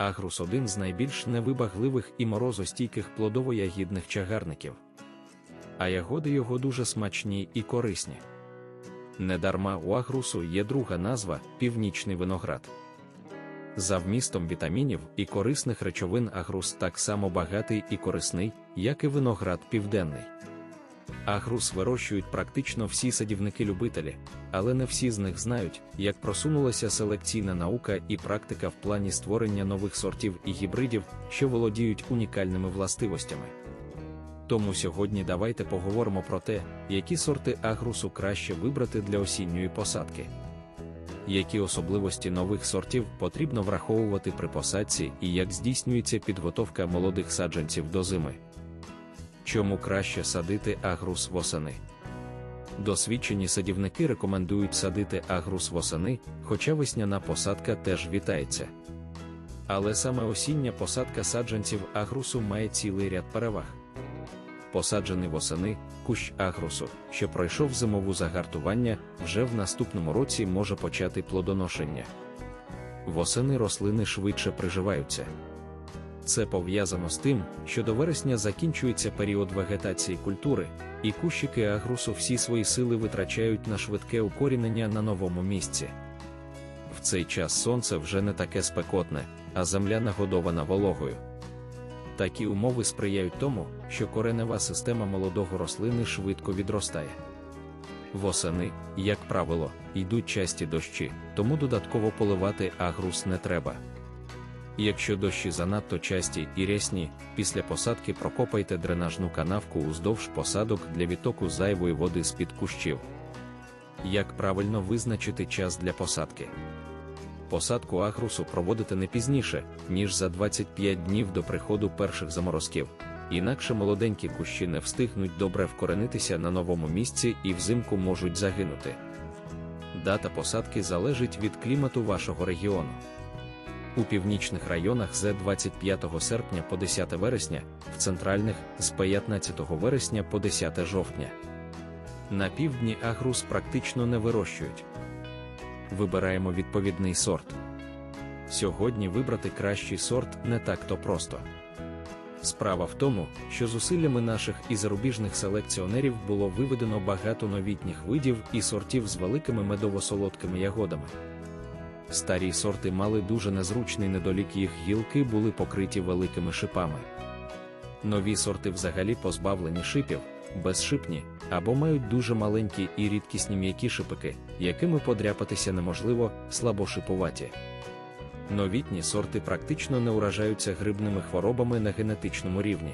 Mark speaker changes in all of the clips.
Speaker 1: Агрус один з найбільш невибагливих і морозостійких плодово-ягідних чагарників. А ягоди його дуже смачні і корисні. Недарма у агрусу є друга назва північний виноград. За вмістом вітамінів і корисних речовин агрус так само багатий і корисний, як і виноград південний. Агрус вирощують практично всі садівники-любителі, але не всі з них знають, як просунулася селекційна наука і практика в плані створення нових сортів і гібридів, що володіють унікальними властивостями. Тому сьогодні давайте поговоримо про те, які сорти агрусу краще вибрати для осінньої посадки. Які особливості нових сортів потрібно враховувати при посадці і як здійснюється підготовка молодих саджанців до зими. Чому краще садити агрус восени? Досвідчені садівники рекомендують садити агрус восени, хоча весняна посадка теж вітається. Але саме осіння посадка саджанців агрусу має цілий ряд переваг. Посаджений восени, кущ агрусу, що пройшов зимову загартування, вже в наступному році може почати плодоношення. Восени рослини швидше приживаються. Це пов'язано з тим, що до вересня закінчується період вегетації культури, і кущики агрусу всі свої сили витрачають на швидке укорінення на новому місці. В цей час сонце вже не таке спекотне, а земля нагодована вологою. Такі умови сприяють тому, що коренева система молодого рослини швидко відростає. Восени, як правило, йдуть часті дощі, тому додатково поливати агрус не треба. Якщо дощі занадто часті і рясні, після посадки прокопайте дренажну канавку уздовж посадок для відтоку зайвої води з-під кущів. Як правильно визначити час для посадки? Посадку агрусу проводити не пізніше, ніж за 25 днів до приходу перших заморозків, інакше молоденькі кущі не встигнуть добре вкоренитися на новому місці і взимку можуть загинути. Дата посадки залежить від клімату вашого регіону. У північних районах з 25 серпня по 10 вересня, в центральних з 15 вересня по 10 жовтня. На півдні агрус практично не вирощують. Вибираємо відповідний сорт. Сьогодні вибрати кращий сорт не так-то просто. Справа в тому, що зусиллями наших і зарубіжних селекціонерів було виведено багато новітніх видів і сортів з великими медово-солодкими ягодами. Старі сорти мали дуже незручний недолік, їх гілки були покриті великими шипами. Нові сорти взагалі позбавлені шипів, безшипні, або мають дуже маленькі і рідкісні м'які шипики, якими подряпатися неможливо, слабошипуваті. Новітні сорти практично не уражаються грибними хворобами на генетичному рівні.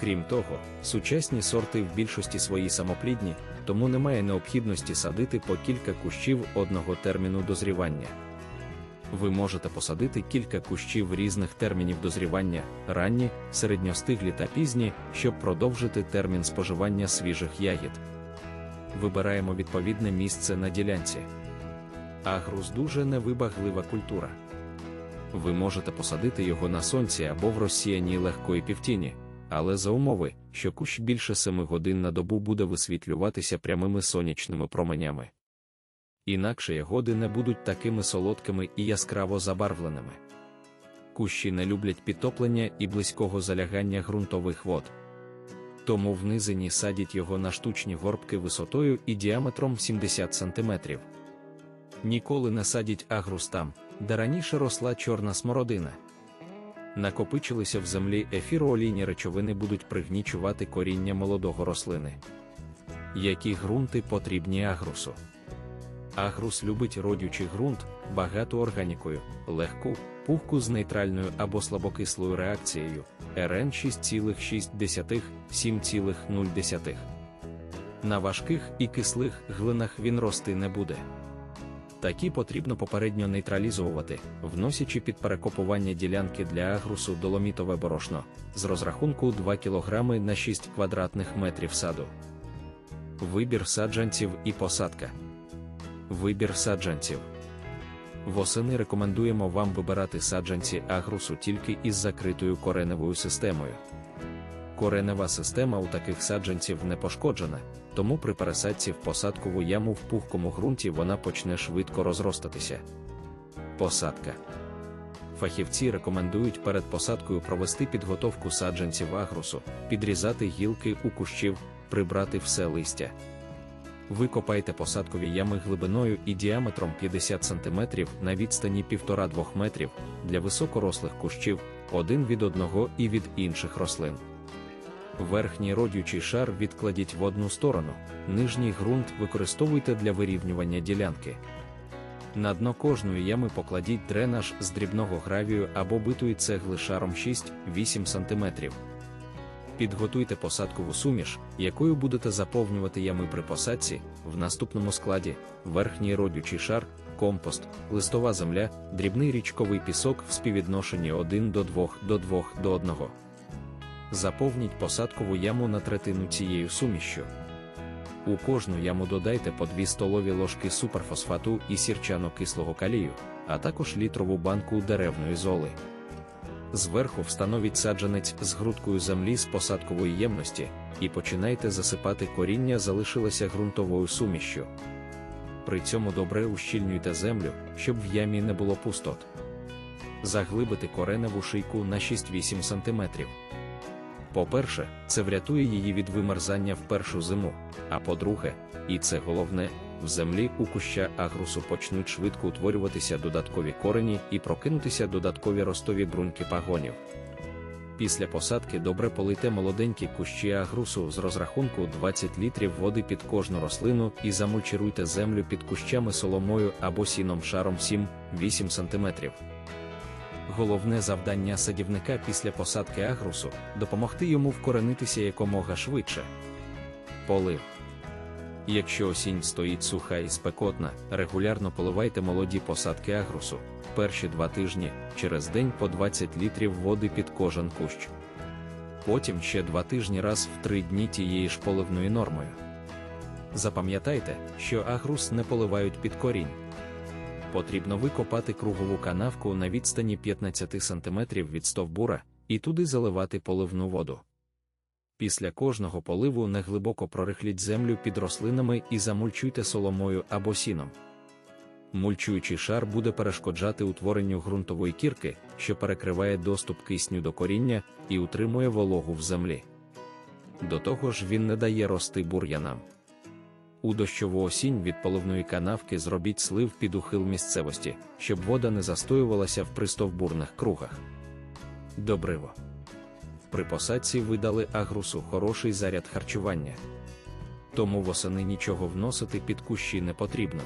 Speaker 1: Крім того, сучасні сорти в більшості свої самоплідні, тому немає необхідності садити по кілька кущів одного терміну дозрівання. Ви можете посадити кілька кущів різних термінів дозрівання, ранні, середньостиглі та пізні, щоб продовжити термін споживання свіжих ягід. Вибираємо відповідне місце на ділянці. Агрус дуже невибаглива культура. Ви можете посадити його на сонці або в розсіяній легкої півтіні але за умови, що кущ більше 7 годин на добу буде висвітлюватися прямими сонячними променями. Інакше ягоди не будуть такими солодкими і яскраво забарвленими. Кущі не люблять підтоплення і близького залягання ґрунтових вод. Тому в низині садять його на штучні горбки висотою і діаметром 70 см. Ніколи не садять агрус там, де раніше росла чорна смородина накопичилися в землі ефіроолійні речовини будуть пригнічувати коріння молодого рослини. Які ґрунти потрібні агрусу? Агрус любить родючий ґрунт, багату органікою, легку, пухку з нейтральною або слабокислою реакцією РН 6,6 7,0. На важких і кислих глинах він рости не буде. Такі потрібно попередньо нейтралізовувати, вносячи під перекопування ділянки для агрусу доломітове борошно з розрахунку 2 кг на 6 квадратних метрів саду. Вибір саджанців і посадка. Вибір саджанців. Восени рекомендуємо вам вибирати саджанці агрусу тільки із закритою кореневою системою. Коренева система у таких саджанців не пошкоджена, тому при пересадці в посадкову яму в пухкому ґрунті вона почне швидко розростатися. Посадка. Фахівці рекомендують перед посадкою провести підготовку саджанців агрусу, підрізати гілки у кущів, прибрати все листя. Викопайте посадкові ями глибиною і діаметром 50 см на відстані 1,5-2 метрів для високорослих кущів, один від одного і від інших рослин. Верхній родючий шар відкладіть в одну сторону, нижній ґрунт використовуйте для вирівнювання ділянки. На дно кожної ями покладіть дренаж з дрібного гравію або битої цегли шаром 6-8 см. Підготуйте посадкову суміш, якою будете заповнювати ями при посадці, в наступному складі, верхній родючий шар, компост, листова земля, дрібний річковий пісок в співвідношенні 1 до 2 до 2 до 1. Заповніть посадкову яму на третину цією сумішшю. У кожну яму додайте по 2 столові ложки суперфосфату і сірчано-кислого калію, а також літрову банку деревної золи. Зверху встановіть саджанець з грудкою землі з посадкової ємності і починайте засипати коріння залишилося ґрунтовою сумішшю. При цьому добре ущільнюйте землю, щоб в ямі не було пустот. Заглибити кореневу шийку на 6-8 см. По-перше, це врятує її від вимерзання в першу зиму, а по-друге, і це головне, в землі у куща агрусу почнуть швидко утворюватися додаткові корені і прокинутися додаткові ростові бруньки пагонів. Після посадки добре полийте молоденькі кущі агрусу з розрахунку 20 літрів води під кожну рослину і замульчируйте землю під кущами соломою або сіном шаром 7-8 см. Головне завдання садівника після посадки агрусу допомогти йому вкоренитися якомога швидше. Полив. Якщо осінь стоїть суха і спекотна, регулярно поливайте молоді посадки агрусу, перші два тижні, через день по 20 літрів води під кожен кущ. Потім ще два тижні раз в три дні тієї ж поливною нормою. Запам'ятайте, що агрус не поливають під корінь. Потрібно викопати кругову канавку на відстані 15 см від стовбура і туди заливати поливну воду. Після кожного поливу неглибоко прорихліть землю під рослинами і замульчуйте соломою або сіном. Мульчуючий шар буде перешкоджати утворенню ґрунтової кірки, що перекриває доступ кисню до коріння і утримує вологу в землі. До того ж, він не дає рости бур'янам. У дощову осінь від поливної канавки зробіть слив під ухил місцевості, щоб вода не застоювалася в пристовбурних кругах. Добриво. При посадці видали агрусу хороший заряд харчування. Тому восени нічого вносити під кущі не потрібно.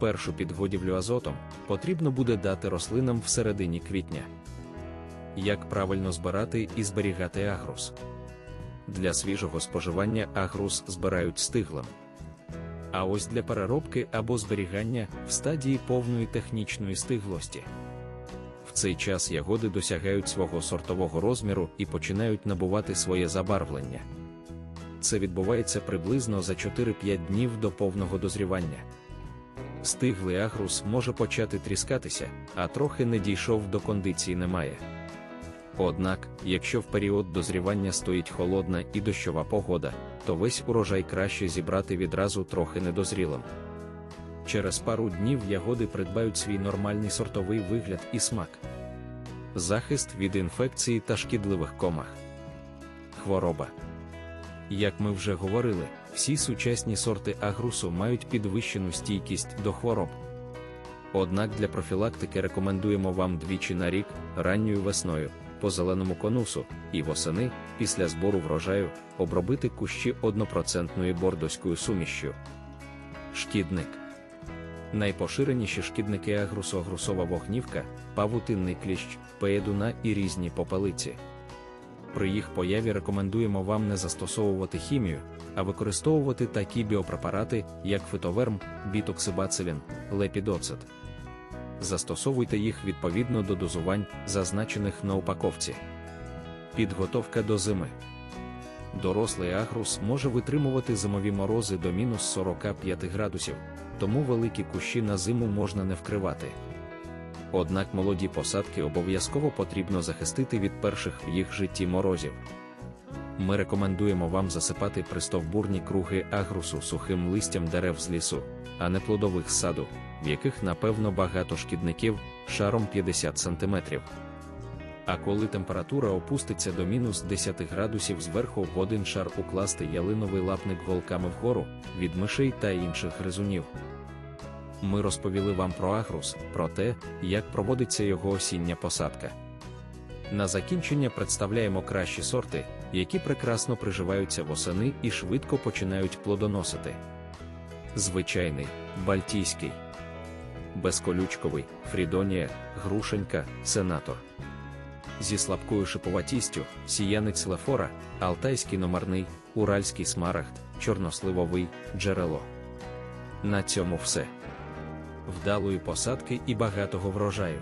Speaker 1: Першу підгодівлю азотом потрібно буде дати рослинам в середині квітня. Як правильно збирати і зберігати агрус? Для свіжого споживання агрус збирають стиглем. А ось для переробки або зберігання в стадії повної технічної стиглості. В цей час ягоди досягають свого сортового розміру і починають набувати своє забарвлення. Це відбувається приблизно за 4-5 днів до повного дозрівання. Стиглий агрус може почати тріскатися, а трохи не дійшов до кондиції немає. Однак, якщо в період дозрівання стоїть холодна і дощова погода, то весь урожай краще зібрати відразу трохи недозрілим. Через пару днів ягоди придбають свій нормальний сортовий вигляд і смак. Захист від інфекції та шкідливих комах. Хвороба. Як ми вже говорили, всі сучасні сорти агрусу мають підвищену стійкість до хвороб. Однак для профілактики рекомендуємо вам двічі на рік, ранньою весною, по зеленому конусу, і восени, після збору врожаю, обробити кущі 1% бордоською сумішшю. Шкідник. Найпоширеніші шкідники агрусу агрусова вогнівка, павутинний кліщ, пеєдуна і різні попелиці. При їх появі рекомендуємо вам не застосовувати хімію, а використовувати такі біопрепарати, як фитоверм, бітоксибацилін, лепідоцит. Застосовуйте їх відповідно до дозувань, зазначених на упаковці. Підготовка до зими. Дорослий агрус може витримувати зимові морози до мінус 45 градусів, тому великі кущі на зиму можна не вкривати. Однак молоді посадки обов'язково потрібно захистити від перших в їх житті морозів. Ми рекомендуємо вам засипати пристовбурні круги агрусу сухим листям дерев з лісу, а не плодових з саду, в яких напевно багато шкідників, шаром 50 см. А коли температура опуститься до мінус 10 градусів зверху в один шар укласти ялиновий лапник голками вгору від мишей та інших гризунів. Ми розповіли вам про агрус, про те, як проводиться його осіння посадка. На закінчення представляємо кращі сорти, які прекрасно приживаються восени і швидко починають плодоносити. Звичайний, бальтійський, безколючковий, фрідонія, грушенька, сенатор. Зі слабкою шиповатістю, сіянець лефора, алтайський номерний, уральський смарагд, чорносливовий, джерело. На цьому все. Вдалої посадки і багатого врожаю.